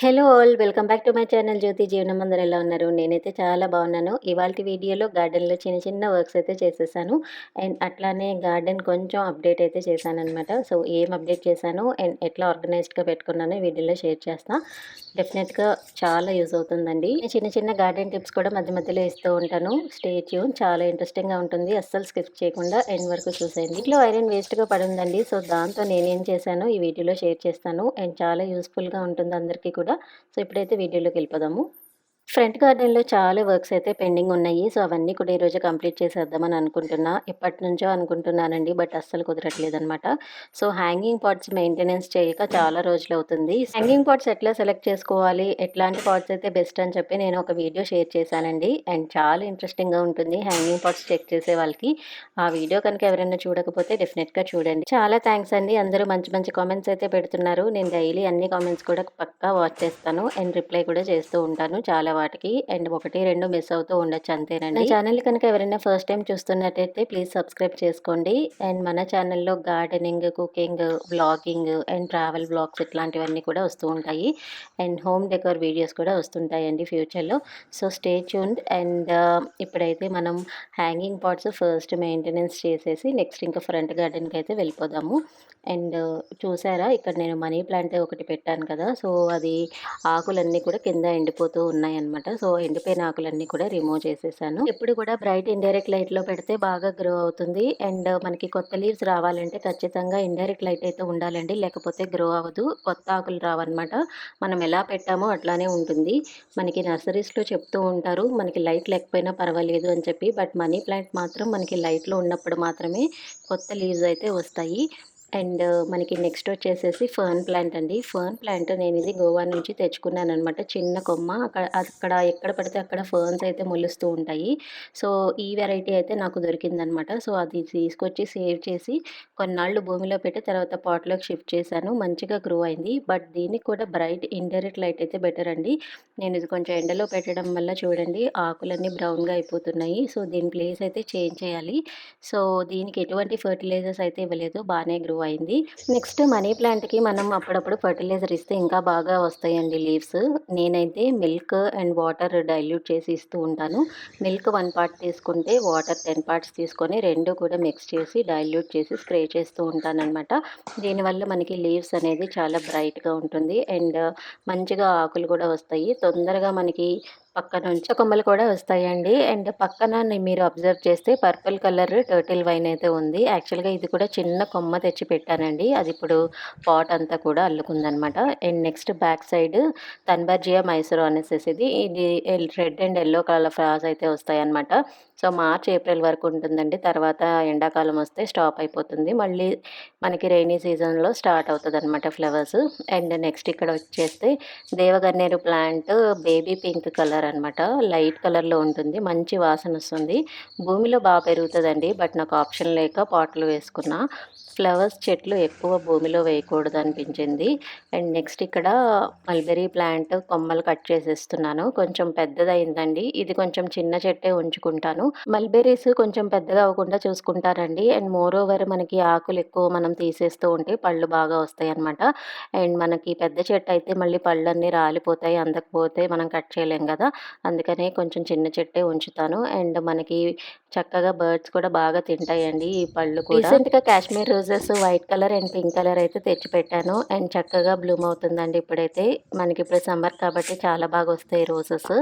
Hello all welcome back to my channel Jyothi. జీవనం అందరు ఎలా ఉన్నారు? నేనైతే చాలా బాగున్నాను. ఇవాళ వీడియోలో గార్డెన్లో చిన్న చిన్న వర్క్స్ అయితే చేసేసాను. అండ్ అట్లానే గార్డెన్ కొంచెం అప్డేట్ అయితే చేశాను అనమాట సో ఏం అప్డేట్ చేశాను అండ్ ఎట్లా ఆర్గనైజ్డ్గా పెట్టుకున్నానో వీడియోలో షేర్ చేస్తా. డెఫినెట్గా చాలా యూజ్ అవుతుందండి. చిన్న చిన్న గార్డెన్ టిప్స్ కూడా మధ్య మధ్యలో ఇస్తూ ఉంటాను. స్టే ట్యూన్ చాలా ఇంట్రెస్టింగ్గా ఉంటుంది. అస్సలు స్కిప్ చేయకుండా ఎండ్ వరకు చూసేయండి. ఇంట్లో ఐరన్ వేస్ట్గా పడుందండి సో దాంతో నేనేం చేశాను? ఈ వీడియోలో షేర్ చేస్తాను. అండ్ చాలా యూస్ఫుల్గా ఉంటుంది అందరికీ కూడా. సో ఇప్పుడైతే వీడియోలోకి వెళ్ళిపోదాము. ఫ్రంట్ గార్డెన్లో చాలా వర్క్స్ అయితే పెండింగ్ ఉన్నాయి. సో అవన్నీ కూడా ఈరోజు కంప్లీట్ చేసేద్దామని అనుకుంటున్నా. ఎప్పటి నుంచో అనుకుంటున్నానండి. బట్ అస్సలు కుదరట్లేదు అనమాట సో హ్యాంగింగ్ పాట్స్ మెయింటెనెన్స్ చేయక చాలా రోజులు అవుతుంది. హ్యాంగింగ్ పాట్స్ ఎట్లా సెలెక్ట్ చేసుకోవాలి? ఎట్లాంటి పాట్స్ అయితే బెస్ట్ అని చెప్పి నేను ఒక వీడియో షేర్ చేశానండి. అండ్ చాలా ఇంట్రెస్టింగ్గా ఉంటుంది హ్యాంగింగ్ పాట్స్ చెక్ చేసే వాళ్ళకి. ఆ వీడియో కనుక ఎవరైనా చూడకపోతే డెఫినెట్గా చూడండి. చాలా థ్యాంక్స్ అండి. అందరూ మంచి మంచి కామెంట్స్ అయితే పెడుతున్నారు. నేను డైలీ అన్ని కామెంట్స్ కూడా పక్కా వాచ్ చేస్తాను. అండ్ రిప్లై కూడా చేస్తూ ఉంటాను. చాలా వాటికి అండ్ ఒకటి రెండు మిస్ అవుతూ ఉండొచ్చు అంతేనండి. ఛానల్ కనుక ఎవరైనా ఫస్ట్ టైం చూస్తున్నట్టయితే ప్లీజ్ సబ్స్క్రైబ్ చేసుకోండి. అండ్ మన ఛానల్లో gardening cooking blogging and travel blogs ఇట్లాంటివన్నీ కూడా వస్తూ ఉంటాయి. అండ్ హోమ్ డెకోర్ వీడియోస్ కూడా వస్తుంటాయండి ఫ్యూచర్లో. సో స్టే ట్యూన్డ్ అండ్ ఇప్పుడైతే మనం హ్యాంగింగ్ పాట్స్ ఫస్ట్ మెయింటెనెన్స్ చేసేసి నెక్స్ట్ ఇంకా ఫ్రంట్ గార్డెన్కి అయితే వెళ్ళిపోదాము. అండ్ చూసారా ఇక్కడ నేను మనీ ప్లాంట్ ఒకటి పెట్టాను కదా సో అది ఆకులన్నీ కూడా కింద ఎండిపోతూ అనమాట సో ఎండిపోయిన ఆకులన్నీ కూడా రిమూవ్ చేసేసాను. ఎప్పుడు కూడా బ్రైట్ ఇండైరెక్ట్ లైట్లో పెడితే బాగా గ్రో అవుతుంది. అండ్ మనకి కొత్త లీవ్స్ రావాలంటే ఖచ్చితంగా ఇండైరెక్ట్ లైట్ అయితే ఉండాలండి. లేకపోతే గ్రో అవ్వదు. కొత్త ఆకులు రావన్నమాట. మనం ఎలా పెట్టామో అట్లానే ఉంటుంది. మనకి నర్సరీస్లో చెప్తూ ఉంటారు మనకి లైట్ లేకపోయినా పర్వాలేదు అని చెప్పి. బట్ మనీ ప్లాంట్ మాత్రం మనకి లైట్లో ఉన్నప్పుడు మాత్రమే కొత్త లీవ్స్ అయితే వస్తాయి. అండ్ uh, మనకి నెక్స్ట్ వచ్చేసేసి ఫర్న్ ప్లాంట్ అండి. ఫర్న్ ప్లాంట్ నేను ఇది గోవా నుంచి తెచ్చుకున్నాను అనమాట చిన్న కొమ్మ. అక్కడ అక్కడ ఎక్కడ పడితే అక్కడ ఫర్న్స్ అయితే మొలుస్తూ ఉంటాయి. సో ఈ వెరైటీ అయితే నాకు దొరికిందనమాట. సో అది తీసుకొచ్చి సేవ్ చేసి కొన్నాళ్ళు భూమిలో పెట్టి తర్వాత పాట్లోకి షిఫ్ట్ చేశాను. మంచిగా గ్రో అయింది. బట్ దీనికి కూడా బ్రైట్ ఇండైరెక్ట్ లైట్ అయితే బెటర్ అండి. నేను ఇది కొంచెం ఎండలో పెట్టడం వల్ల చూడండి ఆకులన్నీ బ్రౌన్గా అయిపోతున్నాయి. సో దీని ప్లేస్ అయితే చేంజ్ చేయాలి. సో దీనికి ఎటువంటి ఫర్టిలైజర్స్ అయితే ఇవ్వలేదు. బాగానే గ్రో అయింది. నెక్స్ట్ మనీ ప్లాంట్కి మనం అప్పుడప్పుడు ఫర్టిలైజర్ ఇస్తే ఇంకా బాగా వస్తాయండి లీవ్స్. నేనైతే మిల్క్ అండ్ వాటర్ డైల్యూట్ చేసి ఇస్తూ ఉంటాను. మిల్క్ వన్ పార్ట్ తీసుకుంటే వాటర్ టెన్ పార్ట్స్ తీసుకొని రెండు కూడా మిక్స్ చేసి డైల్యూట్ చేసి స్ప్రే చేస్తూ ఉంటానన్నమాట. దీనివల్ల మనకి లీవ్స్ అనేది చాలా బ్రైట్గా ఉంటుంది. అండ్ మంచిగా ఆకులు కూడా వస్తాయి. తొందరగా మనకి పక్క నుంచి కొమ్మలు కూడా వస్తాయండి. అండ్ పక్కన మీరు అబ్జర్వ్ చేస్తే పర్పుల్ కలర్ టర్టిల్ వైన్ అయితే ఉంది. యాక్చువల్గా ఇది కూడా చిన్న కొమ్మ తెచ్చి పెట్టానండి. అది ఇప్పుడు పాట్ అంతా కూడా అల్లుకుందనమాట. And next back side thunbergia Mysore అనేసి ఇది ఇది red and yellow colour flowers అయితే వస్తాయన్నమాట సో మార్చ్ ఏప్రిల్ వరకు ఉంటుందండి. తర్వాత ఎండాకాలం వస్తే స్టాప్ అయిపోతుంది. మళ్ళీ మనకి రైనీ సీజన్లో స్టార్ట్ అవుతుంది అనమాట ఫ్లవర్స్. అండ్ నెక్స్ట్ ఇక్కడ వచ్చేస్తే దేవగన్నేరు ప్లాంట్ బేబీ పింక్ కలర్ అనమాట లైట్ కలర్లో ఉంటుంది. మంచి వాసన వస్తుంది భూమిలో బాగా పెరుగుతుందండి. బట్ నాకు ఆప్షన్ లేక పాటలు వేసుకున్నా. ఫ్లవర్స్ చెట్లు ఎక్కువ భూమిలో వేయకూడదు అనిపించింది అండ్ నెక్స్ట్ ఇక్కడ మల్బెరీ ప్లాంట్ కొమ్మలు కట్ చేసేస్తున్నాను. కొంచెం పెద్దదైందండి ఇది కొంచెం చిన్న చెట్టే ఉంచుకుంటాను. మల్బెరీస్ కొంచెం పెద్దగా అవ్వకుండా చూసుకుంటారండి. అండ్ మోర్ ఓవర్ మనకి ఆకులు ఎక్కువ మనం తీసేస్తూ ఉంటే పళ్ళు బాగా వస్తాయి అనమాట అండ్ మనకి పెద్ద చెట్టు అయితే మళ్ళీ పళ్ళన్నీ రాలిపోతాయి. అందకపోతే మనం కట్ చేయలేం కదా. అందుకనే కొంచెం చిన్న చెట్టే ఉంచుతాను. అండ్ మనకి చక్కగా బర్డ్స్ కూడా బాగా తింటాయండి. ఈ పళ్ళు కూడా. రీసెంట్గా Kashmir roses white colour and pink colour అయితే తెచ్చి పెట్టాను అండ్ చక్కగా బ్లూమ్ అవుతుందండి ఇప్పుడైతే. మనకి ఇప్పుడు సమ్మర్ కాబట్టి చాలా బాగా వస్తాయి రోజెస్.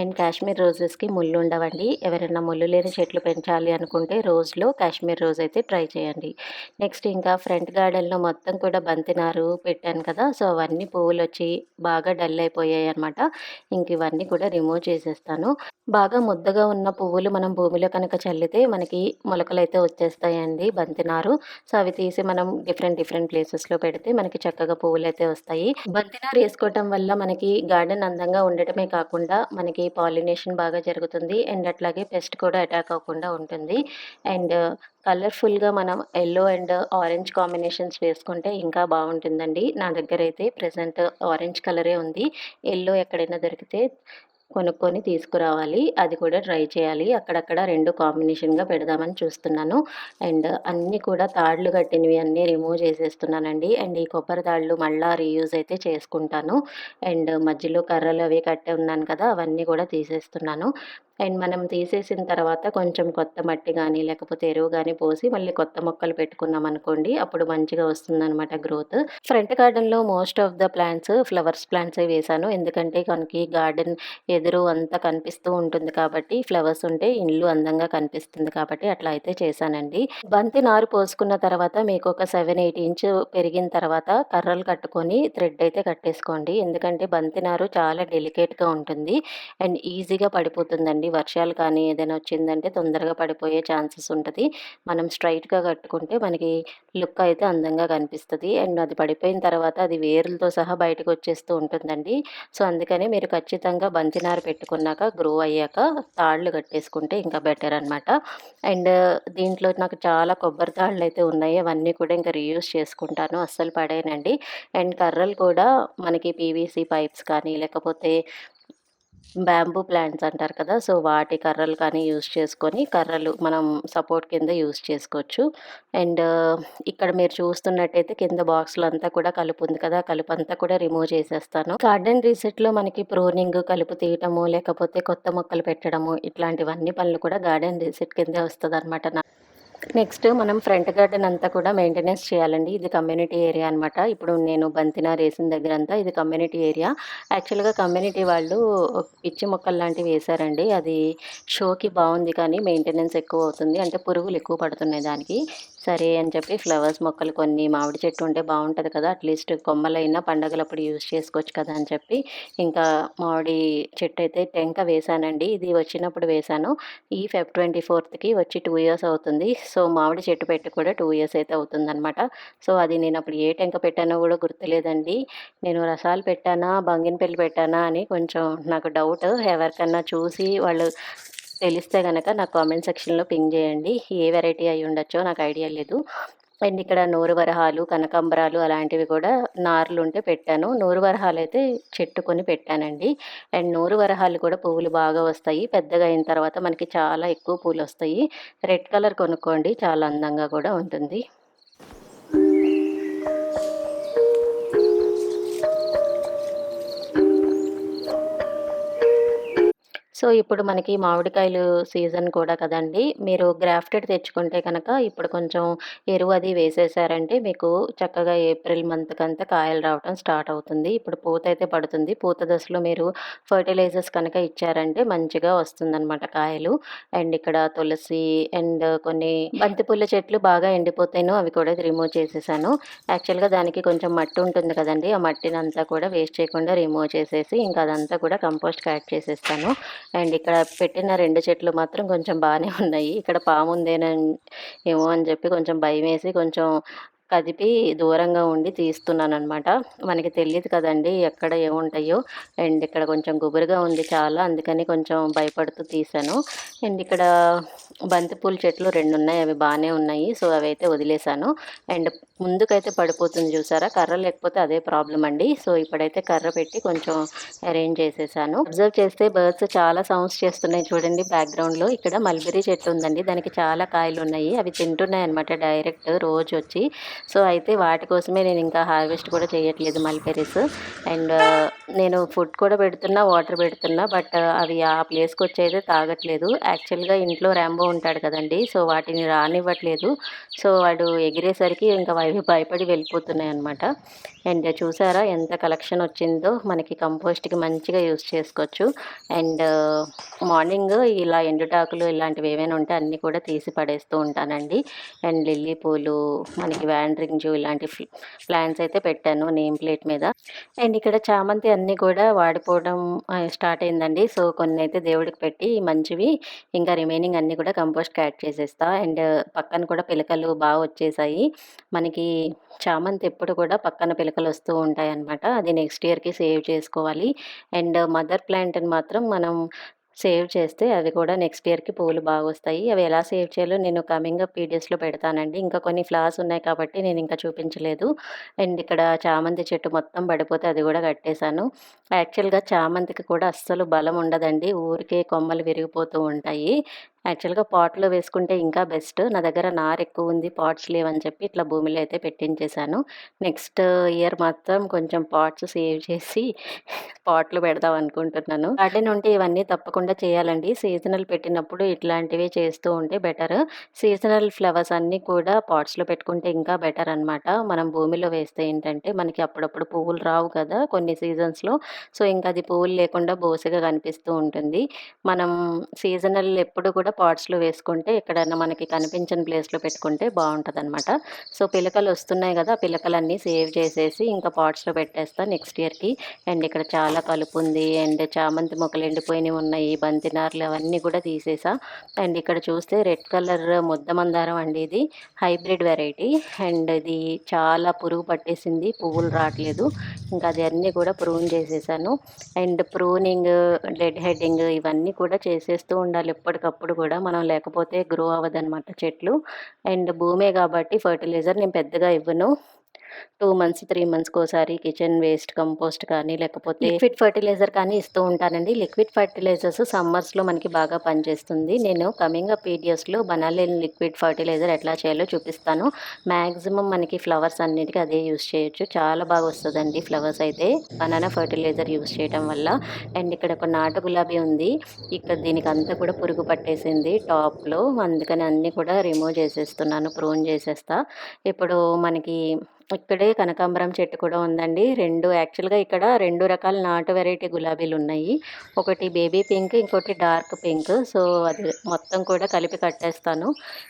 అండ్ కాశ్మీర్ రోజెస్కి ముళ్ళు ఉండవండి. ఎవరైనా ముళ్ళు లేని చెట్లు పెంచాలి అనుకుంటే రోజులో కాశ్మీర్ రోజ్ అయితే ట్రై చేయండి. నెక్స్ట్ ఇంకా ఫ్రంట్ గార్డెన్లో మొత్తం కూడా బంతినారు పెట్టాను కదా. సో అవన్నీ పువ్వులు వచ్చి బాగా డల్ అయిపోయాయి అనమాట ఇంక ఇవన్నీ కూడా రిమూవ్ చేసేస్తాను. బాగా ముద్దగా ఉన్న పువ్వులు మనం భూమిలో కనుక చల్లితే మనకి మొలకలు అయితే వచ్చేస్తాయండి బంతినారు. సో అవి తీసి మనం డిఫరెంట్ డిఫరెంట్ ప్లేసెస్లో పెడితే మనకి చక్కగా పువ్వులు అయితే వస్తాయి. బంతినారు వేసుకోవటం వల్ల మనకి గార్డెన్ అందంగా ఉండటమే కాకుండా మనకి పాలినేషన్ బాగా జరుగుతుంది. అండ్ అట్లాగే పెస్ట్ కూడా అటాక్ అవ్వకుండా ఉంటుంది. అండ్ కలర్ఫుల్గా మనం ఎల్లో అండ్ ఆరెంజ్ కాంబినేషన్స్ వేసుకుంటే ఇంకా బాగుంటుందండి. నా దగ్గర అయితే ప్రజెంట్ ఆరెంజ్ కలరే ఉంది. ఎల్లో ఎక్కడైనా దొరికితే కొనుక్కొని తీసుకురావాలి. అది కూడా ట్రై చేయాలి. అక్కడక్కడ రెండు కాంబినేషన్గా పెడదామని చూస్తున్నాను. అండ్ అన్నీ కూడా తాళ్ళు కట్టినవి అన్నీ రిమూవ్ చేసేస్తున్నానండి. అండ్ ఈ కొబ్బరి తాళ్ళు మళ్ళీ రీయూజ్ అయితే చేసుకుంటాను. అండ్ మధ్యలో కర్రలు అవి కట్టే ఉన్నాను కదా అవన్నీ కూడా తీసేస్తున్నాను. అండ్ మనం తీసేసిన తర్వాత కొంచెం కొత్త మట్టి కానీ లేకపోతే ఎరువు కానీ పోసి మళ్ళీ కొత్త మొక్కలు పెట్టుకున్నాం అనుకోండి అప్పుడు మంచిగా వస్తుందన్నమాట గ్రోత్. ఫ్రంట్ గార్డెన్లో most of the plants flowers plants వేసాను ఎందుకంటే మనకి గార్డెన్ ఎదురు అంతా కనిపిస్తూ ఉంటుంది కాబట్టి ఫ్లవర్స్ ఉంటే ఇల్లు అందంగా కనిపిస్తుంది కాబట్టి అట్లా అయితే చేశానండి. బంతి నారు పోసుకున్న తర్వాత మీకు ఒక సెవెన్ ఎయిట్ ఇంచ్ పెరిగిన తర్వాత కర్రలు కట్టుకొని థ్రెడ్ అయితే కట్టేసుకోండి. ఎందుకంటే బంతి నారు చాలా డెలికేట్గా ఉంటుంది అండ్ ఈజీగా పడిపోతుందండి. అండి. వర్షాలు కానీ ఏదైనా వచ్చిందంటే తొందరగా పడిపోయే ఛాన్సెస్ ఉంటుంది. మనం స్ట్రైట్గా కట్టుకుంటే మనకి లుక్ అయితే అందంగా కనిపిస్తుంది. అండ్ అది పడిపోయిన తర్వాత అది వేర్లతో సహా బయటకు వచ్చేస్తూ ఉంటుందండి. సో అందుకని మీరు ఖచ్చితంగా బంతినార పెట్టుకున్నాక గ్రో అయ్యాక తాళ్ళు కట్టేసుకుంటే ఇంకా బెటర్ అనమాట అండ్ దీంట్లో నాకు చాలా కొబ్బరి తాళ్ళు అయితే ఉన్నాయి. అవన్నీ కూడా ఇంకా రీయూస్ చేసుకుంటాను. అస్సలు పడేనండి. అండ్ కర్రలు కూడా మనకి పీవీసీ పైప్స్ కానీ లేకపోతే బ్యాంబూ ప్లాంట్స్ అంటారు కదా! సో వాటి కర్రలు కానీ యూస్ చేసుకొని కర్రలు మనం సపోర్ట్ కింద యూస్ చేసుకోవచ్చు. అండ్ ఇక్కడ మీరు చూస్తున్నట్టయితే కింద బాక్స్లో అంతా కూడా కలుపు ఉంది కదా! కలుపు అంతా కూడా రిమూవ్ చేసేస్తాను. గార్డెన్ రీసెట్లో మనకి ప్రోనింగ్ కలుపు తీయటము లేకపోతే కొత్త మొక్కలు పెట్టడము ఇట్లాంటివన్నీ పనులు కూడా గార్డెన్ రీసెట్ కిందే వస్తుంది అనమాట నెక్స్ట్ మనం ఫ్రంట్ గార్డెన్ అంతా కూడా మెయింటెనెన్స్ చేయాలండి. ఇది కమ్యూనిటీ ఏరియా అనమాట ఇప్పుడు నేను బంతిన రేసిన దగ్గర అంతా ఇది కమ్యూనిటీ ఏరియా. యాక్చువల్గా కమ్యూనిటీ వాళ్ళు పిచ్చి మొక్కలు లాంటివి వేశారండి. అది షోకి బాగుంది కానీ మెయింటెనెన్స్ ఎక్కువ అవుతుంది. అంటే పురుగులు ఎక్కువ పడుతున్నాయి దానికి. సరే అని చెప్పి ఫ్లవర్స్ మొక్కలు కొన్ని మామిడి చెట్టు ఉంటే బాగుంటుంది కదా. అట్లీస్ట్ కొమ్మలైనా పండగలప్పుడు యూజ్ చేసుకోవచ్చు కదా అని చెప్పి ఇంకా మామిడి చెట్టు అయితే టెంక వేశానండి. ఇది వచ్చినప్పుడు వేశాను. ఈ ఫెబ్ ట్వంటీ ఫోర్త్కి వచ్చి టూ ఇయర్స్ అవుతుంది. సో మామిడి చెట్టు పెట్టి కూడా టూ ఇయర్స్ అయితే అవుతుందనమాట సో అది నేను అప్పుడు ఏ టెంక పెట్టానో కూడా గుర్తులేదండి. నేను రసాలు పెట్టానా బంగినపల్లి పెట్టానా అని కొంచెం నాకు డౌట్. ఎవరికన్నా చూసి వాళ్ళు తెలిస్తే కనుక నాకు కామెంట్ సెక్షన్లో పింగ్ చేయండి. ఏ వెరైటీ అయి ఉండొచ్చో నాకు ఐడియా లేదు. అండ్ ఇక్కడ నూరు వరహాలు కనకాంబరాలు అలాంటివి కూడా నార్లు ఉంటే పెట్టాను. నూరు వరహాలు అయితే చెట్టుకొని పెట్టానండి. అండ్ నూరు వరహాలు కూడా పువ్వులు బాగా వస్తాయి. పెద్దగా అయిన తర్వాత మనకి చాలా ఎక్కువ పూలు వస్తాయి రెడ్ కలర్ కొనుక్కోండి. చాలా అందంగా కూడా ఉంటుంది. సో ఇప్పుడు మనకి మామిడికాయలు సీజన్ కూడా కదండి. మీరు గ్రాఫ్టెడ్ తెచ్చుకుంటే కనుక ఇప్పుడు కొంచెం ఎరువు అది వేసేసారంటే మీకు చక్కగా ఏప్రిల్ మంత్ కంతా కాయలు రావడం స్టార్ట్ అవుతుంది. ఇప్పుడు పూత అయితే పడుతుంది. పూత దశలో మీరు ఫర్టిలైజర్స్ కనుక ఇచ్చారంటే మంచిగా వస్తుందన్నమాట కాయలు. అండ్ ఇక్కడ తులసి అండ్ కొన్ని బంతిపూల చెట్లు బాగా ఎండిపోతాయి అవి కూడా రిమూవ్ చేసేసాను. యాక్చువల్గా దానికి కొంచెం మట్టి ఉంటుంది కదండి. ఆ మట్టిని అంతా కూడా వేస్ట్ చేయకుండా రిమూవ్ చేసేసి ఇంకా అదంతా కూడా కంపోస్ట్కి యాడ్ చేసేస్తాను. అండ్ ఇక్కడ పెట్టిన రెండు చెట్లు మాత్రం కొంచెం బాగానే ఉన్నాయి. ఇక్కడ పాము ఏమో అని చెప్పి కొంచెం భయం వేసి కొంచెం కదిపి దూరంగా ఉండి తీస్తున్నాను అనమాట మనకి తెలియదు కదండి ఎక్కడ ఏముంటాయో. అండ్ ఇక్కడ కొంచెం గుబురుగా ఉంది చాలా అందుకని కొంచెం భయపడుతూ తీసాను అండ్ ఇక్కడ బంతిపూల చెట్లు రెండు ఉన్నాయి అవి బాగానే ఉన్నాయి. సో అవి అయితే వదిలేశాను. అండ్ ముందుకైతే పడిపోతుంది చూసారా? కర్ర లేకపోతే అదే ప్రాబ్లం అండి. సో ఇప్పుడైతే కర్ర పెట్టి కొంచెం అరేంజ్ చేసేసాను. అబ్జర్వ్ చేస్తే బర్డ్స్ చాలా సౌండ్స్ చేస్తున్నాయి చూడండి బ్యాక్గ్రౌండ్లో. ఇక్కడ మల్బెరీ చెట్టు ఉందండి. దానికి చాలా కాయలు ఉన్నాయి. అవి తింటున్నాయి అనమాట డైరెక్ట్ రోజు వచ్చి. సో అయితే వాటి కోసమే నేను ఇంకా హార్వెస్ట్ కూడా చేయట్లేదు మల్బెరీస్. అండ్ నేను ఫుడ్ కూడా పెడుతున్నా వాటర్ పెడుతున్నా బట్ అవి ఆ ప్లేస్కి వచ్చి అయితే తాగట్లేదు. యాక్చువల్గా ఇంట్లో ర్యాంబో ఉంటాడు కదండి. సో వాటిని రానివ్వట్లేదు. సో వాడు ఎగిరేసరికి ఇంకా అవి భయపడి వెళ్ళిపోతున్నాయి అనమాట అండ్ చూసారా ఎంత కలెక్షన్ వచ్చిందో? మనకి కంపోస్ట్కి మంచిగా యూస్ చేసుకోవచ్చు. అండ్ మార్నింగ్ ఇలా ఎండుటాకులు ఇలాంటివి ఏమైనా ఉంటే అన్నీ కూడా తీసి పడేస్తూ ఉంటానండి. అండ్ లిల్లీ పూలు మనకి వ్యాండ్రింగ్ ఇలాంటి ప్లాంట్స్ అయితే పెట్టాను నేమ్ ప్లేట్ మీద. అండ్ ఇక్కడ చామంతి అన్నీ కూడా వాడిపోవడం స్టార్ట్ అయిందండి. సో కొన్ని అయితే దేవుడికి పెట్టి మంచివి ఇంకా రిమైనింగ్ అన్నీ కూడా కంపోస్ట్కి యాడ్ చేసేస్తా. అండ్ పక్కన కూడా పిలకలు బాగా వచ్చేసాయి. మనకి చామంతి ఎప్పుడు కూడా పక్కన పిలకలు వస్తూ ఉంటాయి అన్నమాట అది నెక్స్ట్ ఇయర్కి సేవ్ చేసుకోవాలి. అండ్ మదర్ ప్లాంట్ని మాత్రం మనం సేవ్ చేస్తే అవి కూడా నెక్స్ట్ ఇయర్‌కి పూలు బాగొస్తాయి. అవి ఎలా సేవ్ చేయాలో నేను కమింగ్ అప్ పెడతానండి. ఇంకా కొన్ని ఫ్లవర్స్ ఉన్నాయి కాబట్టి నేను ఇంకా చూపించలేదు. అండ్ ఇక్కడ చామంతి చెట్టు మొత్తం పడిపోతే అది కూడా కట్టేశాను. యాక్చువల్‌గా చామంతికి కూడా అస్సలు బలం ఉండదండి. ఊరికే కొమ్మలు విరిగిపోతూ ఉంటాయి. యాక్చువల్‌గా పాట్‌లో వేసుకుంటే ఇంకా బెస్ట్. నా దగ్గర నార్ ఎక్కువ ఉంది పాట్స్ లేవని చెప్పి ఇట్లా భూమిలో అయితే పెట్టించేశాను. నెక్స్ట్ ఇయర్ మాత్రం కొంచెం పాట్స్ సేవ్ చేసి పాట్లు పెడదాం అనుకుంటున్నాను. గార్డెన్ ఉంటే ఇవన్నీ తప్పకుండా చేయాలండి. సీజనల్ పెట్టినప్పుడు ఇట్లాంటివి చేస్తూ ఉంటే బెటర్. సీజనల్ ఫ్లవర్స్ అన్నీ కూడా పాట్స్‌లో పెట్టుకుంటే ఇంకా బెటర్ అనమాట. మనం భూమిలో వేస్తే ఏంటంటే మనకి అప్పుడప్పుడు పువ్వులు రావు కదా! కొన్ని సీజన్స్‌లో. సో, ఇంకా అది పువ్వులు లేకుండా బోసగా కనిపిస్తూ ఉంటుంది. మనం సీజనల్ ఎప్పుడు కూడా పాట్స్‌లో వేసుకుంటే ఎక్కడైనా మనకి కనిపించని ప్లేస్‌లో పెట్టుకుంటే బాగుంటుంది అనమాట సో, పిలకలు వస్తున్నాయి కదా! పిలకలన్నీ సేవ్ చేసేసి ఇంకా పాట్స్‌లో పెట్టేస్తా నెక్స్ట్ ఇయర్‌కి. అండ్ ఇక్కడ చాలా కలుపు ఉంది. అండ్ చామంతి మొక్కలు ఎండిపోయినవి ఉన్నాయి. బంతినార్లు అవన్నీ కూడా తీసేసా. అండ్ ఇక్కడ చూస్తే రెడ్ కలర్ ముద్ద మందారం అండి ఇది. Hybrid variety. అండ్ ఇది చాలా పురుగు పట్టేసింది. పువ్వులు రావట్లేదు. ఇంకా అది అన్నీ కూడా ప్రూన్ చేసేసాను. అండ్ ప్రూనింగ్, డెడ్ హెడ్డింగ్ ఇవన్నీ కూడా చేసేస్తూ ఉండాలి ఎప్పటికప్పుడు కూడా. మనం లేకపోతే గ్రో అవ్వదనమాట చెట్లు. అండ్ భూమే కాబట్టి ఫర్టిలైజర్ నేను పెద్దగా ఇవ్వను. టూ మంత్స్ త్రీ మంత్స్కి ఒకసారి కిచెన్ వేస్ట్ కంపోస్ట్ కానీ లేకపోతే లిక్విడ్ ఫర్టిలైజర్ కానీ ఇస్తూ ఉంటానండి. లిక్విడ్ ఫర్టిలైజర్స్ సమ్మర్స్‌లో మనకి బాగా పనిచేస్తుంది. నేను కమింగ్ అప్ వీడియోస్‌లో బనాలిన్ లిక్విడ్ ఫర్టిలైజర్ ఎట్లా చేయాలో చూపిస్తాను. మ్యాక్సిమం మనకి ఫ్లవర్స్ అన్నిటికీ అదే యూస్ చేయొచ్చు. చాలా బాగా వస్తుందండి ఫ్లవర్స్ అయితే బనానా ఫర్టిలైజర్ యూజ్ చేయడం వల్ల. అండ్ ఇక్కడ ఒక నాటు గులాబీ ఉంది. ఇక్కడ దీనికి అంతా కూడా పురుగు పట్టేసింది టాప్‌లో. అందుకని అన్నీ కూడా రిమూవ్ చేసేస్తున్నాను. ప్రూన్ చేసేస్తా. ఇప్పుడు మనకి ఇక్కడే కనకాంబరం చెట్టు కూడా ఉందండి. రెండు యాక్చువల్‌గా ఇక్కడ రెండు రకాల నాటు వెరైటీ గులాబీలు ఉన్నాయి ఒకటి బేబీ పింక్, ఇంకోటి డార్క్ పింక్. సో, అది మొత్తం కూడా కలిపి కట్టేస్తాను.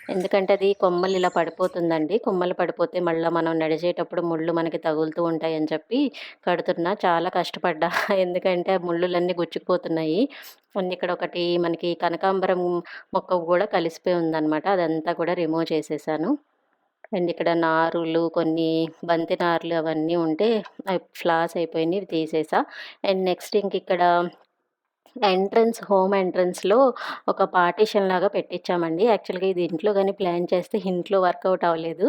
ఎందుకంటే అది కొమ్మలు ఇలా పడిపోతుందండి. కొమ్మలు పడిపోతే మళ్ళీ మనం నడిచేటప్పుడు ముళ్ళు మనకి తగులుతూ ఉంటాయని చెప్పి కడుతున్నా. చాలా కష్టపడ్డా. ఎందుకంటే ముళ్ళులన్నీ గుచ్చుకుపోతున్నాయి. ఇక్కడ ఒకటి మనకి కనకాంబరం మొక్క కూడా కలిసిపోయి ఉందన్నమాట అదంతా కూడా రిమూవ్ చేసేసాను. అండ్ ఇక్కడ నారులు కొన్ని బంతి నారులు అవన్నీ ఉంటే అవి ఫ్లవర్స్ అయిపోయినాయి. ఇవి తీసేసా. అండ్ నెక్స్ట్ ఇంకిక్కడ ఎంట్రన్స్ హోమ్ ఎంట్రన్స్‌లో ఒక పార్టీషన్ లాగా పెట్టించామండి. యాక్చువల్‌గా ఇది ఇంట్లో కానీ ప్లాన్ చేస్తే ఇంట్లో వర్కౌట్ అవ్వలేదు.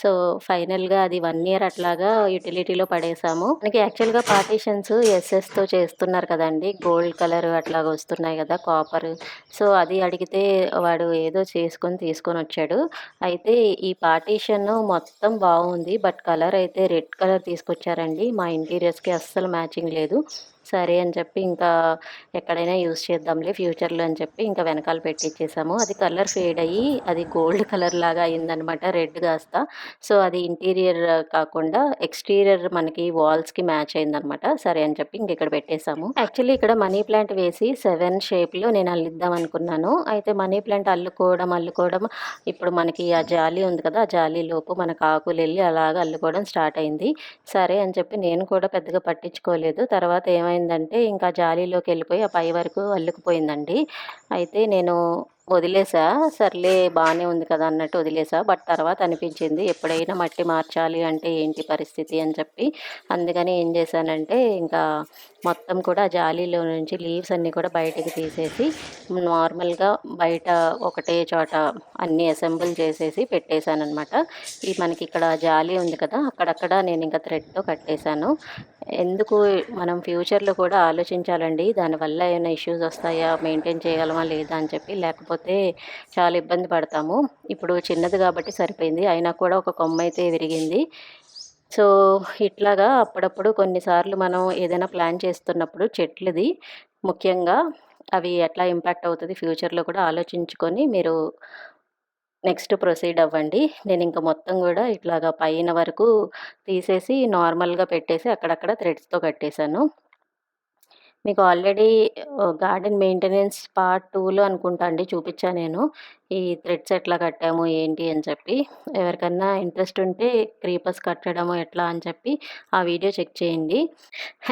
సో, ఫైనల్‌గా అది వన్ ఇయర్ అట్లాగా యుటిలిటీలో పడేసాము. మనకి యాక్చువల్‌గా పార్టీషన్స్ ఎస్ఎస్‌తో చేస్తున్నారు కదండి గోల్డ్ కలర్ అట్లాగా వస్తున్నాయి కదా! కాపర్. సో, అది అడిగితే వాడు ఏదో చేసుకొని తీసుకొని వచ్చాడు అయితే ఈ పార్టీషన్ మొత్తం బాగుంది బట్ కలర్ అయితే రెడ్ కలర్ తీసుకొచ్చారండి. మా ఇంటీరియర్స్‌కి అస్సలు మ్యాచింగ్ లేదు. సరే అని చెప్పి ఇంకా ఎక్కడైనా యూజ్ చేద్దాంలే ఫ్యూచర్‌లో అని చెప్పి ఇంకా వెనకాల పెట్టిచ్చేసాము. అది కలర్ ఫేడ్ అయ్యి అది గోల్డ్ కలర్ లాగా అయిందనమాట రెడ్ కాస్త. సో, అది ఇంటీరియర్ కాకుండా ఎక్స్‌టీరియర్ మనకి వాల్స్‌కి మ్యాచ్ అయిందనమాట. సరే అని చెప్పి ఇంక ఇక్కడ పెట్టేశాము యాక్చువల్లీ ఇక్కడ మనీ ప్లాంట్ వేసి సెవెన్ షేప్‌లో నేను అల్లిద్దాం అనుకున్నాను. అయితే మనీ ప్లాంట్ అల్లుకోవడం, అల్లుకోవడం ఇప్పుడు మనకి ఆ జాలి ఉంది కదా! ఆ జాలీలోపు మనకు ఆకులు వెళ్ళి అలాగా అల్లుకోవడం స్టార్ట్ అయింది. సరే అని చెప్పి నేను కూడా పెద్దగా పట్టించుకోలేదు. తర్వాత ఏమైందంటే ఇంకా జాలీలోకి వెళ్ళిపోయి ఆ పై వరకు అల్లుకుపోయిందండి. అయితే నేను వదిలేసా. సర్లే బాగానే ఉంది కదా! అన్నట్టు వదిలేసా. బట్ తర్వాత అనిపించింది ఎప్పుడైనా మట్టి మార్చాలి అంటే ఏంటి పరిస్థితి అని చెప్పి. అందుకని ఏం చేశానంటే ఇంకా మొత్తం కూడా జాలీలో నుంచి లీవ్స్ అన్నీ కూడా బయటకు తీసేసి నార్మల్‌గా బయట ఒకటే చోట అన్నీ అసెంబుల్ చేసేసి పెట్టేశానమాట ఈ మనకి ఇక్కడ జాలీ ఉంది కదా! అక్కడక్కడ నేను ఇంకా థ్రెడ్‌తో కట్టేశాను. ఎందుకు మనం ఫ్యూచర్‌లో కూడా ఆలోచించాలండి. దానివల్ల ఏమైనా ఇష్యూస్ వస్తాయా? మెయింటైన్ చేయగలమా లేదా అని చెప్పి. లేకపోతే చాలా ఇబ్బంది పడతాము. ఇప్పుడు చిన్నది కాబట్టి సరిపోయింది. అయినా కూడా ఒక కొమ్మ అయితే విరిగింది. సో, ఇట్లాగా అప్పుడప్పుడు కొన్నిసార్లు మనం ఏదైనా ప్లాన్ చేస్తున్నప్పుడు చెట్లది ముఖ్యంగా అవి ఎట్లా ఇంపాక్ట్ అవుతుంది ఫ్యూచర్‌లో కూడా ఆలోచించుకొని మీరు నెక్స్ట్ ప్రొసీడ్ అవ్వండి. నేను ఇంకా మొత్తం కూడా ఇట్లాగా పైన వరకు తీసేసి నార్మల్‌గా పెట్టేసి అక్కడక్కడ థ్రెడ్స్‌తో కట్టేశాను. మీకు ఆల్రెడీ గార్డెన్ మెయింటెనెన్స్ పార్ట్ టూలో అనుకుంటా అండి చూపించా నేను. ఈ థ్రెడ్స్ ఎట్లా కట్టాము ఏంటి అని చెప్పి ఎవరికన్నా ఇంట్రెస్ట్ ఉంటే క్రీపర్స్ కట్టడము ఎట్లా అని చెప్పి ఆ వీడియో చెక్ చేయండి.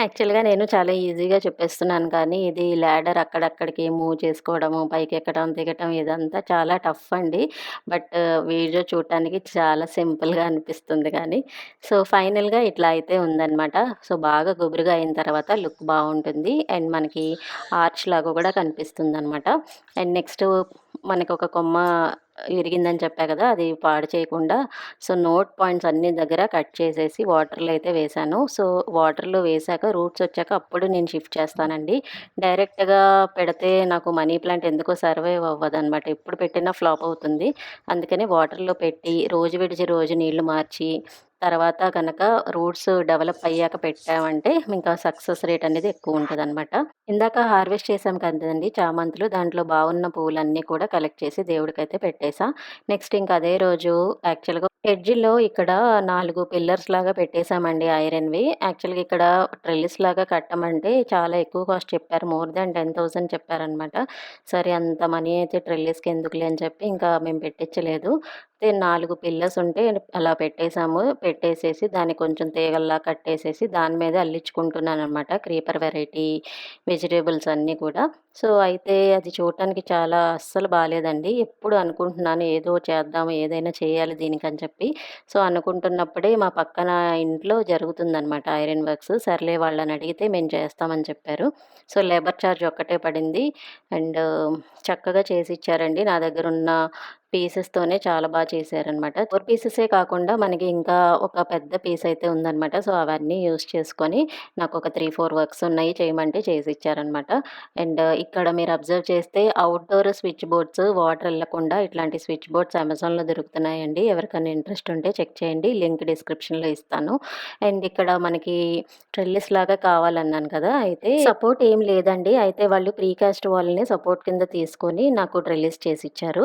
యాక్చువల్గా నేను చాలా ఈజీగా చెప్పేస్తున్నాను కానీ ఇది ల్యాడర్ అక్కడక్కడికి మూవ్ చేసుకోవడము పైకి ఎక్కడం దిగటం ఇదంతా చాలా టఫ్ అండి. బట్ వీడియో చూడటానికి చాలా సింపుల్గా అనిపిస్తుంది కానీ సో ఫైనల్గా ఇట్లా అయితే ఉందన్నమాట. సో బాగా గుబురుగా అయిన తర్వాత లుక్ బాగుంటుంది. అండ్ మనకి ఆర్చ్ లాగా కూడా కనిపిస్తుంది అనమాట అండ్ నెక్స్ట్ మనకి ఒక కొమ్మ విరిగిందని చెప్పా కదా అది పాడు చేయకుండా. సో నోట్ పాయింట్స్ అన్ని దగ్గర కట్ చేసేసి వాటర్లో అయితే వేశాను. సో వాటర్లో వేశాక రూట్స్ వచ్చాక అప్పుడు నేను షిఫ్ట్ చేస్తానండి. డైరెక్ట్గా పెడితే నాకు మనీ ప్లాంట్ ఎందుకో సర్వైవ్ అవ్వదు అనమాట ఎప్పుడు పెట్టినా ఫ్లాప్ అవుతుంది. అందుకని వాటర్లో పెట్టి రోజు విడిచి రోజు నీళ్ళు మార్చి తర్వాత కనుక రూట్స్ డెవలప్ అయ్యాక పెట్టామంటే ఇంకా సక్సెస్ రేట్ అనేది ఎక్కువ ఉంటుంది అనమాట ఇందాక హార్వెస్ట్ చేసాం కదండి చామంతులు దాంట్లో బాగున్న పువ్వులన్నీ కూడా కలెక్ట్ చేసి దేవుడికైతే పెట్టేసా. నెక్స్ట్ ఇంకా అదే రోజు యాక్చువల్గా ఎడ్జిలో ఇక్కడ నాలుగు పిల్లర్స్ లాగా పెట్టేశామండి ఐరన్వి. యాక్చువల్గా ఇక్కడ ట్రెల్లిస్ లాగా కట్టమంటే చాలా ఎక్కువ కాస్ట్ చెప్పారు. మోర్ దాన్ టెన్ థౌసండ్ చెప్పారనమాట సరే అంత మనీ అయితే ట్రెల్లిస్కి ఎందుకులే అని చెప్పి ఇంకా మేము పెట్టించలేదు. నాలుగు పిల్లర్స్ ఉంటే అలా పెట్టేశాము. పెట్టేసేసి దాన్ని కొంచెం తీగల్లా కట్టేసేసి దాని మీద అల్లించుకుంటున్నాను అనమాట క్రీపర్ వెరైటీ వెజిటేబుల్స్ అన్నీ కూడా. సో అయితే అది చూడటానికి చాలా అస్సలు బాగాలేదండి ఎప్పుడు అనుకుంటున్నాను ఏదో చేద్దాము ఏదైనా చేయాలి దీనికని చెప్పి. సో అనుకుంటున్నప్పుడే మా పక్కన ఇంట్లో జరుగుతుందనమాట ఐరన్ వర్క్స్. సర్లే వాళ్ళని అడిగితే మేము చేస్తామని చెప్పారు. సో లేబర్ ఛార్జ్ ఒక్కటే పడింది. అండ్ చక్కగా చేసి ఇచ్చారండి. నా దగ్గర ఉన్న పీసెస్తోనే చాలా బాగా చేశారనమాట. ఫోర్ పీసెసే కాకుండా మనకి ఇంకా ఒక పెద్ద పీస్ అయితే ఉందనమాట. సో అవన్నీ యూస్ చేసుకొని నాకు ఒక త్రీ ఫోర్ వర్క్స్ ఉన్నాయి చేయమంటే చేసి ఇచ్చారనమాట అండ్ ఇక్కడ మీరు అబ్జర్వ్ చేస్తే అవుట్డోర్ స్విచ్ బోర్డ్స్ వాటర్ వెళ్ళకుండా ఇట్లాంటి స్విచ్ బోర్డ్స్ అమెజాన్లో దొరుకుతున్నాయండి. ఎవరికైనా ఇంట్రెస్ట్ ఉంటే చెక్ చేయండి. లింక్ డిస్క్రిప్షన్లో ఇస్తాను. అండ్ ఇక్కడ మనకి ట్రెల్లిస్ లాగా కావాలన్నాను కదా అయితే సపోర్ట్ ఏం లేదండి. అయితే వాళ్ళు ప్రీకాస్ట్ వాళ్ళని సపోర్ట్ కింద తీసుకొని నాకు ట్రెల్లిస్ చేసి ఇచ్చారు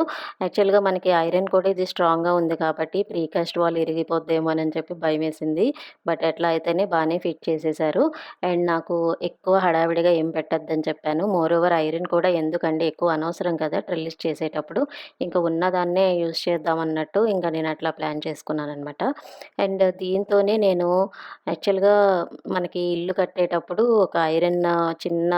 యాక్చువల్గా మనకి ఐరన్ కూడా ఇది స్ట్రాంగ్గా ఉంది కాబట్టి ప్రీకాస్ట్ వాల్ ఇరిగిపోద్దేమో అని చెప్పి భయం వేసింది. బట్ ఎట్లా అయితేనే బాగానే ఫిట్ చేసేసారు. అండ్ నాకు ఎక్కువ హడావిడిగా ఏం పెట్టద్దని చెప్పాను. మోర్ ఓవర్ ఐరన్ కూడా ఎందుకండి? ఎక్కువ అనవసరం కదా ట్రిల్లిస్ చేసేటప్పుడు. ఇంకా ఉన్నదాన్నే యూజ్ చేద్దాం అన్నట్టు ఇంకా నేను అట్లా ప్లాన్ చేసుకున్నాను అనమాట అండ్ దీంతోనే నేను యాక్చువల్గా మనకి ఇల్లు కట్టేటప్పుడు ఒక ఐరన్ చిన్న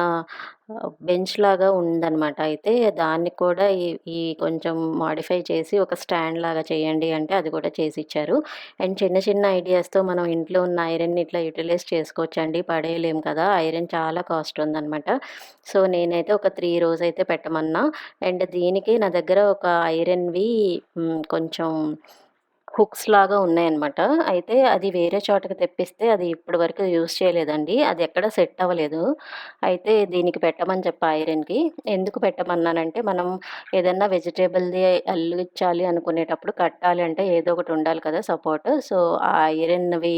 బెంచ్ లాగా ఉందన్నమాట. అయితే దాన్ని కూడా ఈ ఈ కొంచెం మాడిఫై చేసి ఒక స్టాండ్ లాగా చేయండి అంటే అది కూడా చేసి ఇచ్చారు అండ్ చిన్న చిన్న ఐడియాస్తో మనం ఇంట్లో ఉన్న ఐరన్ ఇట్లా యూటిలైజ్ చేసుకోవచ్చండి. పడేయలేం కదా ఐరన్ చాలా కాస్ట్ ఉందనమాట సో నేనైతే ఒక త్రీ రోజు అయితే పెట్టమన్నా. అండ్ దీనికి నా దగ్గర ఒక ఐరన్వి కొంచెం హుక్స్ లాగా ఉన్నాయన్నమాట. అయితే అది వేరే చోటకి తెప్పిస్తే అది ఇప్పటి వరకు యూజ్ చేయలేదండి. అది ఎక్కడ సెట్ అవ్వలేదు. అయితే దీనికి పెట్టమని చెప్పి ఐరన్కి ఎందుకు పెట్టమన్నానంటే మనం ఏదన్నా వెజిటేబుల్ది అల్లించాలి అనుకునేటప్పుడు కట్టాలి అంటే ఏదో ఒకటి ఉండాలి కదా సపోర్ట్. సో ఆ ఐరన్వి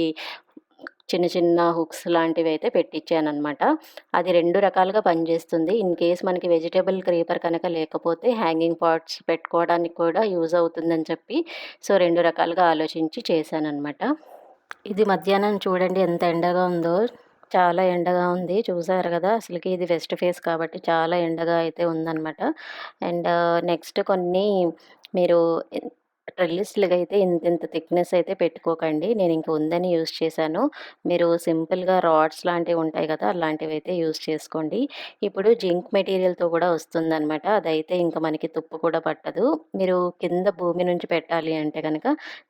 చిన్న చిన్న హుక్స్ లాంటివి అయితే పెట్టించానమాట అది రెండు రకాలుగా పనిచేస్తుంది. ఇన్ కేస్ మనకి వెజిటేబుల్ క్రీపర్ కనుక లేకపోతే హ్యాంగింగ్ పాట్స్ పెట్టుకోవడానికి కూడా యూజ్ అవుతుందని చెప్పి సో రెండు రకాలుగా ఆలోచించి చేశానమాట ఇది మధ్యాహ్నం చూడండి ఎంత ఎండగా ఉందో. చాలా ఎండగా ఉంది. చూసారు కదా అసలుకి ఇది వెస్ట్ ఫేస్ కాబట్టి చాలా ఎండగా అయితే ఉందన్నమాట. అండ్ నెక్స్ట్ కొన్ని మీరు ట్రెల్లిస్లుగా అయితే ఇంత ఇంత థిక్నెస్ అయితే పెట్టుకోకండి. నేను ఇంక ఉందని యూస్ చేశాను. మీరు సింపుల్గా రాడ్స్ లాంటివి ఉంటాయి కదా అలాంటివి అయితే యూస్ చేసుకోండి. ఇప్పుడు జింక్ మెటీరియల్తో కూడా వస్తుందన్నమాట. అదైతే ఇంకా మనకి తుప్పు కూడా పట్టదు. మీరు కింద భూమి నుంచి పెట్టాలి అంటే కనుక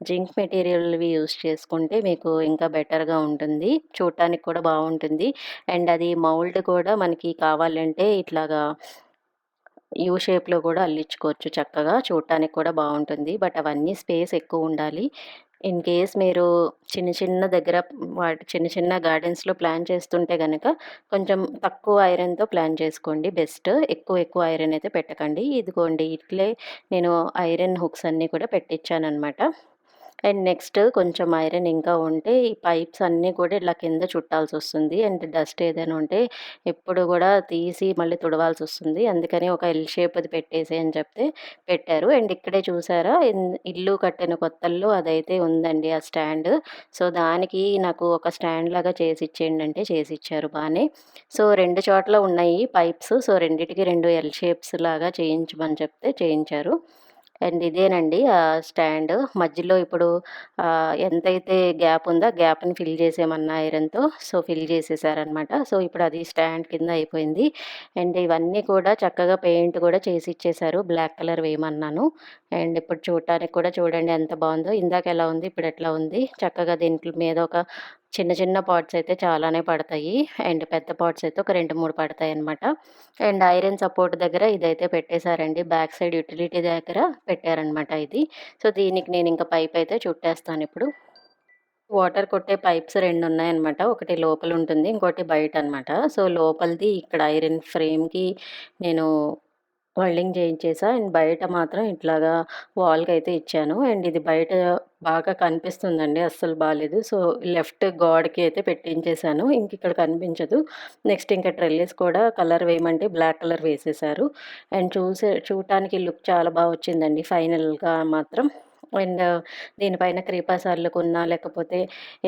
జింక్ మెటీరియల్వి యూస్ చేసుకుంటే మీకు ఇంకా బెటర్గా ఉంటుంది. చూడటానికి కూడా బాగుంటుంది. అండ్ అది మౌల్డ్ కూడా మనకి కావాలంటే ఇట్లాగా యూ షేప్లో కూడా అల్లించుకోవచ్చు చక్కగా. చూడటానికి కూడా బాగుంటుంది బట్ అవన్నీ స్పేస్ ఎక్కువ ఉండాలి. ఇన్ కేస్ మీరు చిన్న చిన్న దగ్గర వాటి చిన్న చిన్న గార్డెన్స్లో ప్లాన్ చేస్తుంటే కనుక కొంచెం తక్కువ ఐరన్తో ప్లాన్ చేసుకోండి. బెస్ట్. ఎక్కువ ఎక్కువ ఐరన్ అయితే పెట్టకండి. ఇదిగోండి ఇట్లే నేను ఐరన్ హుక్స్ అన్నీ కూడా పెట్టించాను అనమాట అండ్ నెక్స్ట్ కొంచెం ఐరన్ ఇంకా ఉంటే ఈ పైప్స్ అన్నీ కూడా ఇట్లా కింద చుట్టాల్సి వస్తుంది. అండ్ డస్ట్ ఏదైనా ఉంటే ఎప్పుడు కూడా తీసి మళ్ళీ తుడవాల్సి వస్తుంది. అందుకని ఒక ఎల్ షేప్ అది పెట్టేసి అని చెప్తే పెట్టారు. అండ్ ఇక్కడే చూసారా? ఇల్లు కట్టిన కొత్తల్లో అదైతే ఉందండి ఆ స్టాండ్. సో దానికి నాకు ఒక స్టాండ్ లాగా చేసి ఇచ్చేయండి అంటే చేసి ఇచ్చారు బాగానే సో రెండు చోట్ల ఉన్నాయి పైప్స్. సో రెండింటికి రెండు ఎల్ షేప్స్ లాగా చేయించమని చెప్తే చేయించారు. అండ్ ఇదేనండి స్టాండ్. మధ్యలో ఇప్పుడు ఎంతైతే గ్యాప్ ఉందో గ్యాప్‌ని ఫిల్ చేసేమన్నా ఐరన్‌తో. సో, ఫిల్ చేసేసారనమాట. సో, ఇప్పుడు అది స్టాండ్ కింద అయిపోయింది. అండ్ ఇవన్నీ కూడా చక్కగా పెయింట్ కూడా చేసి ఇచ్చేశారు. Black colour వేయమన్నాను. అండ్ ఇప్పుడు చూడటానికి కూడా చూడండి ఎంత బాగుందో ఇందాక ఎలా ఉంది, ఇప్పుడు ఎట్లా ఉంది. చక్కగా దీంట్లో మీద ఒక చిన్న చిన్న పాట్స్ అయితే చాలానే పడతాయి. అండ్ పెద్ద పాట్స్ అయితే ఒక రెండు మూడు పడతాయి అనమాట అండ్ ఐరన్ సపోర్ట్ దగ్గర ఇదైతే పెట్టేశారండి. బ్యాక్ సైడ్ యుటిలిటీ దగ్గర పెట్టారనమాట ఇది. సో, దీనికి నేను ఇంకా పైప్ అయితే చుట్టేస్తాను ఇప్పుడు వాటర్ కొట్టే పైప్స్ రెండు ఉన్నాయన్నమాట. ఒకటి లోపల ఉంటుంది. ఇంకోటి బయట అనమాట సో, లోపలిది ఇక్కడ ఐరన్ ఫ్రేమ్‌కి నేను వెల్డింగ్ చేయించేసా. అండ్ బయట మాత్రం ఇట్లాగా వాల్కి అయితే ఇచ్చాను. అండ్ ఇది బయట బాగా కనిపిస్తుందండి. అస్సలు బాగాలేదు సో, లెఫ్ట్ గోడకి అయితే పెట్టించేశాను ఇంక ఇక్కడ కనిపించదు. నెక్స్ట్ ఇంకా ట్రెల్లీస్ కూడా కలర్ వేయమంటే బ్లాక్ కలర్ వేసేశారు. అండ్ చూసే చూడటానికి లుక్ చాలా బాగా వచ్చిందండి ఫైనల్‌గా మాత్రం. అండ్ దీనిపైన క్రీపర్స్ అల్లుకున్నా, లేకపోతే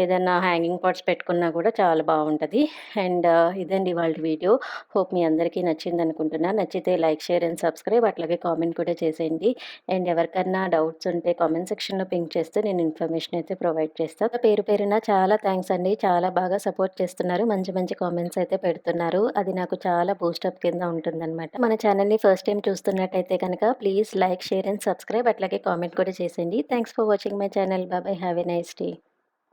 ఏదైనా హ్యాంగింగ్ పాట్స్ పెట్టుకున్నా కూడా చాలా బాగుంటుంది అండ్ ఇదండి వాళ్ళ వీడియో. హోప్ మీ అందరికీ నచ్చింది అనుకుంటున్నాను నచ్చితే లైక్, షేర్ అండ్ సబ్స్క్రైబ్ అట్లాగే కామెంట్ కూడా చేసేయండి. అండ్ ఎవరికన్నా డౌట్స్ ఉంటే కామెంట్ సెక్షన్‌లో పింక్ చేస్తే నేను ఇన్ఫర్మేషన్ అయితే ప్రొవైడ్ చేస్తాను పేరు పేరున చాలా థ్యాంక్స్ అండి. చాలా బాగా సపోర్ట్ చేస్తున్నారు. మంచి మంచి కామెంట్స్ అయితే పెడుతున్నారు. అది నాకు చాలా బూస్టప్ కింద ఉంటుందన్నమాట మన ఛానల్‌ని ఫస్ట్ టైం చూస్తున్నట్టయితే కనుక please like, share and subscribe అట్లాగే కామెంట్ కూడా చేసేయండి. Thanks for watching my channel. Bye bye. Have a nice day.